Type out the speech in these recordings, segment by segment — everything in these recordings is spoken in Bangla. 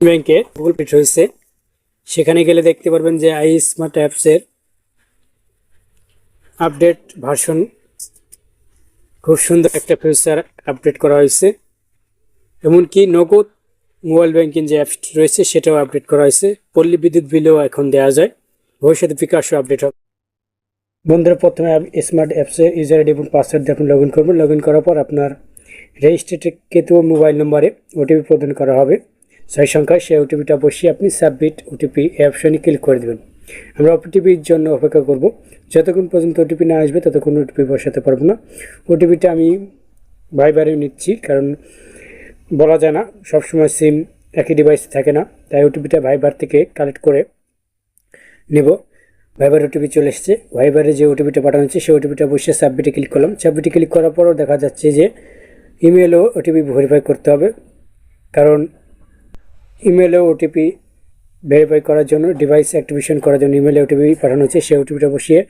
ব্যাংকে গুগল পে রয়েছে সেখানে গেলে দেখতে পারবেন যে আই স্মার্ট অ্যাপসের আপডেট ভার্সন খুব সুন্দর একটা ফিউচার আপডেট করা হয়েছে। এমনকি নগদ মোবাইল ব্যাংকিং যে অ্যাপস রয়েছে, সেটাও আপডেট করা হয়েছে। পল্লী বিদ্যুৎ বিলও এখন দেওয়া যায়। ভবিষ্যতে বিকাশও আপডেট হবে। বন্ধুরা, প্রথমে স্মার্ট অ্যাপসের ইউজার আইডি এবং পাসওয়ার্ড দিয়ে আপনি লগ ইন করবেন। লগ ইন করার পর আপনার রেজিস্ট্রেটকৃত মোবাইল নম্বরে ওটিপি প্রদান করা হবে। ছয় সংখ্যায় সেই ওটিপিটা বসিয়ে আপনি সাবমিট ওটিপি অপশনে ক্লিক করে দেবেন আমরা ওটিপির জন্য অপেক্ষা করব যতক্ষণ পর্যন্ত ওটিপি না আসবে ততক্ষণ ওটিপি বসাতে পারব না ওটিপিটা আমি ভাইবারে নিচ্ছি কারণ বলা যায় না সবসময় সিম একই ডিভাইস থাকে না তাই ওটিপিটা ভাইবার থেকে কালেক্ট করে নেব ভাইবার ওটিপি চলে এসেছে ভাইবারে যে ওটিপিটা পাঠানো হচ্ছে সেই ওটিপিটা বসে সাবমিটে ক্লিক করলাম সাবমিটে ক্লিক করার পরও দেখা যাচ্ছে যে ইমেলও ওটিপি ভেরিফাই করতে হবে কারণ ইমেলে ওটিপি ভেরিফাই করার জন্য ডিভাইস অ্যাক্টিভেশন করার জন্য ইমেলে ওটিপি পাঠানো হচ্ছে। সেই ওটিপিটা বসিয়ে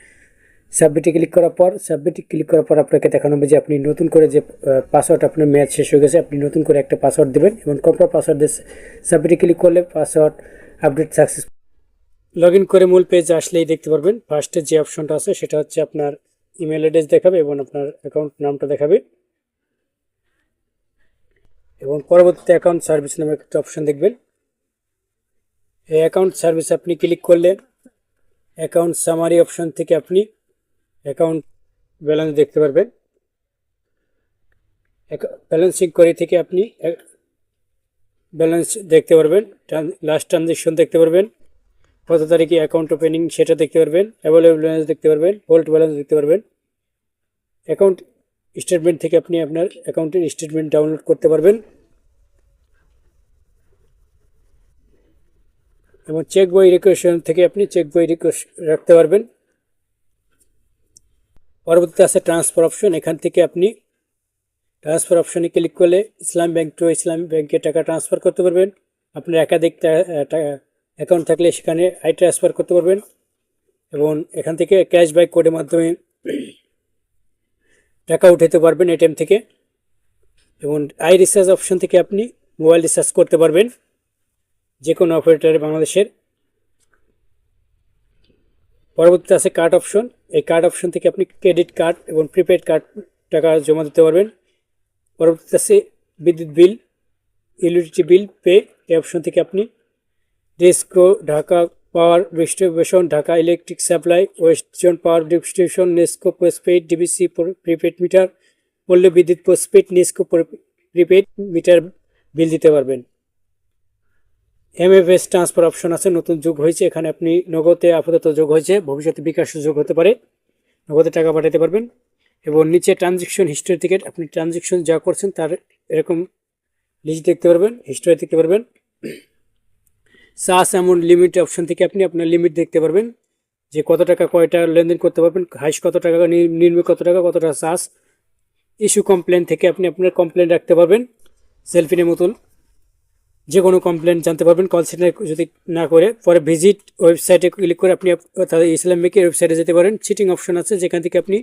সাবমিটে ক্লিক করার পর সাবমিটে ক্লিক করার পর আপনাকে দেখানো হবে যে আপনি নতুন করে যে পাসওয়ার্ড আপনার ম্যাচ শেষ হয়ে গেছে, আপনি নতুন করে একটা পাসওয়ার্ড দেবেন এবং কমপ্লিট পাসওয়ার্ড দিয়ে সাবমিটে ক্লিক করলে password update success log in করে মূল পেজ আসলেই দেখতে পারবেন। ফার্স্টে যে অপশনটা আছে, সেটা হচ্ছে আপনার ইমেল অ্যাড্রেস দেখাবে এবং আপনার অ্যাকাউন্ট নামটা দেখাবে। এবং পরবর্তীতে অ্যাকাউন্ট সার্ভিস নামে একটা অপশন দেখবেন। অ্যাকাউন্ট সার্ভিস আপনি ক্লিক করলে অ্যাকাউন্ট সামারি অপশন থেকে আপনি অ্যাকাউন্ট ব্যালেন্স দেখতে পারবেন। ব্যালেন্সিং করে থেকে আপনি ব্যালেন্স দেখতে পারবেন লাস্ট ট্রানজেকশন দেখতে পারবেন। কত তারিখে অ্যাকাউন্ট ওপেনিং সেটা দেখতে পারবেন অ্যাভেলেবল ব্যালেন্স দেখতে পারবেন হোল্ড ব্যালেন্স দেখতে পারবেন। অ্যাকাউন্ট স্টেটমেন্ট থেকে আপনি আপনার অ্যাকাউন্টের স্টেটমেন্ট ডাউনলোড করতে পারবেন। এবং চেক বই রিকোয়েশন থেকে আপনি চেক বই রাখতে পারবেন। পরবর্তীতে আছে ট্রান্সফার অপশন এখান থেকে আপনি ট্রান্সফার অপশনে ক্লিক করলে ইসলাম ব্যাংক টু ইসলাম ব্যাংকে টাকা ট্রান্সফার করতে পারবেন। আপনার একাধিক অ্যাকাউন্ট থাকলে সেখানে আই ট্রান্সফার করতে পারবেন। এবং এখান থেকে ক্যাশব্যাক কোডের মাধ্যমে টাকা উঠাতে পারবেন এটিএম থেকে। এবং আই রিচার্জ অপশন থেকে আপনি মোবাইল রিচার্জ করতে পারবেন। যে কোনো অপারেটারে বাংলাদেশের। পরবর্তীতে আছে কার্ড অপশন এই কার্ড অপশন থেকে আপনি ক্রেডিট কার্ড এবং প্রিপেড কার্ড টাকা জমা দিতে পারবেন। পরবর্তীতে আছে বিদ্যুৎ বিল ইলেকট্রিসিটি বিল পে এই অপশন থেকে আপনি DESCO Dhaka power distribution Dhaka electric supply west zone power distribution NESCO postpaid DBC prepaid meter Palli Bidyut postpaid NESCO prepaid meter bill দিতে পারবেন। এমএফএস ট্রান্সফার অপশন আছে, নতুন যোগ হয়েছে, এখানে আপনি নগদে আপাতত যোগ হয়েছে, ভবিষ্যতে বিকাশ যোগ হতে পারে। নগদে টাকা পাঠাতে পারবেন। এবং নিচে ট্রানজেকশন হিস্ট্রি থেকে আপনি ট্রানজেকশন যা করছেন তার এরকম লিস্ট দেখতে পারবেন হিস্ট্রি দেখতে পারবেন। সাস অ্যামাউন্ট লিমিট অপশন থেকে আপনি আপনার লিমিট দেখতে পারবেন, যে কত টাকা, কয়টা লেনদেন করতে পারবেন হাইস কত টাকা নিম্ন কত টাকা কত টাকা সাস ইস্যু কমপ্লেন থেকে আপনি আপনার কমপ্লেন রাখতে পারবেন। সেলফিনের মতন। যে কোনো কমপ্লেন জানতে পারবেন কল সেন্টার যদি না করে, পরে ভিজিট ওয়েবসাইটে ক্লিক করে আপনি তাদের ইসলাম ব্যাংকের ওয়েবসাইটে যেতে পারেন। চিটিং অপশন আছে, যেখান থেকে আপনি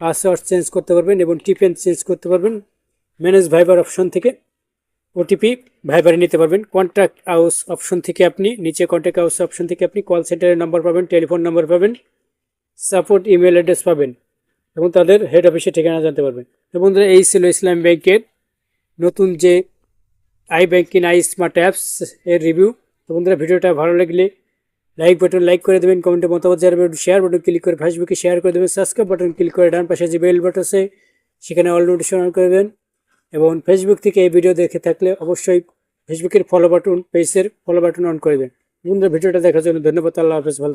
পাসওয়ার্ড চেঞ্জ করতে পারবেন এবং টিপেন চেঞ্জ করতে পারবেন। ম্যানেজ ভাইবার অপশন থেকে ওটিপি ভাইবারে নিতে পারবেন। কন্ট্যাক্ট হাউস অপশন থেকে আপনি, নিচে কন্ট্যাক্ট হাউস অপশন থেকে আপনি কল সেন্টারের নাম্বার পাবেন টেলিফোন নাম্বার পাবেন সাপোর্ট ইমেল অ্যাড্রেস পাবেন এবং তাদের হেড অফিসে ঠিকানা জানতে পারবেন। তো বন্ধুরা, এই ছিল ইসলাম ব্যাংকের নতুন যে I banking I smart apps এর রিভিউ। তো বন্ধুরা, ভিডিওটা ভালো লাগলে লাইক বাটন লাইক করে দেবেন, কমেন্টে মতামত জানাবেন শেয়ার বাটন ক্লিক করে ফেসবুকে শেয়ার করে দেবেন সাবস্ক্রাইব বাটন ক্লিক করে ডান পাশে যে বেল বাটন আছে, সেখানে অল নোটিফিকেশন অন করে দেবেন। এবং ফেসবুক থেকে এই ভিডিও দেখে থাকলে অবশ্যই ফেসবুকের ফলো বাটন পেজের ফলো বাটন অন করে দেবেন। বন্ধুরা, ভিডিওটা দেখার জন্য ধন্যবাদ, আল্লাহ হাফেজ, ভালো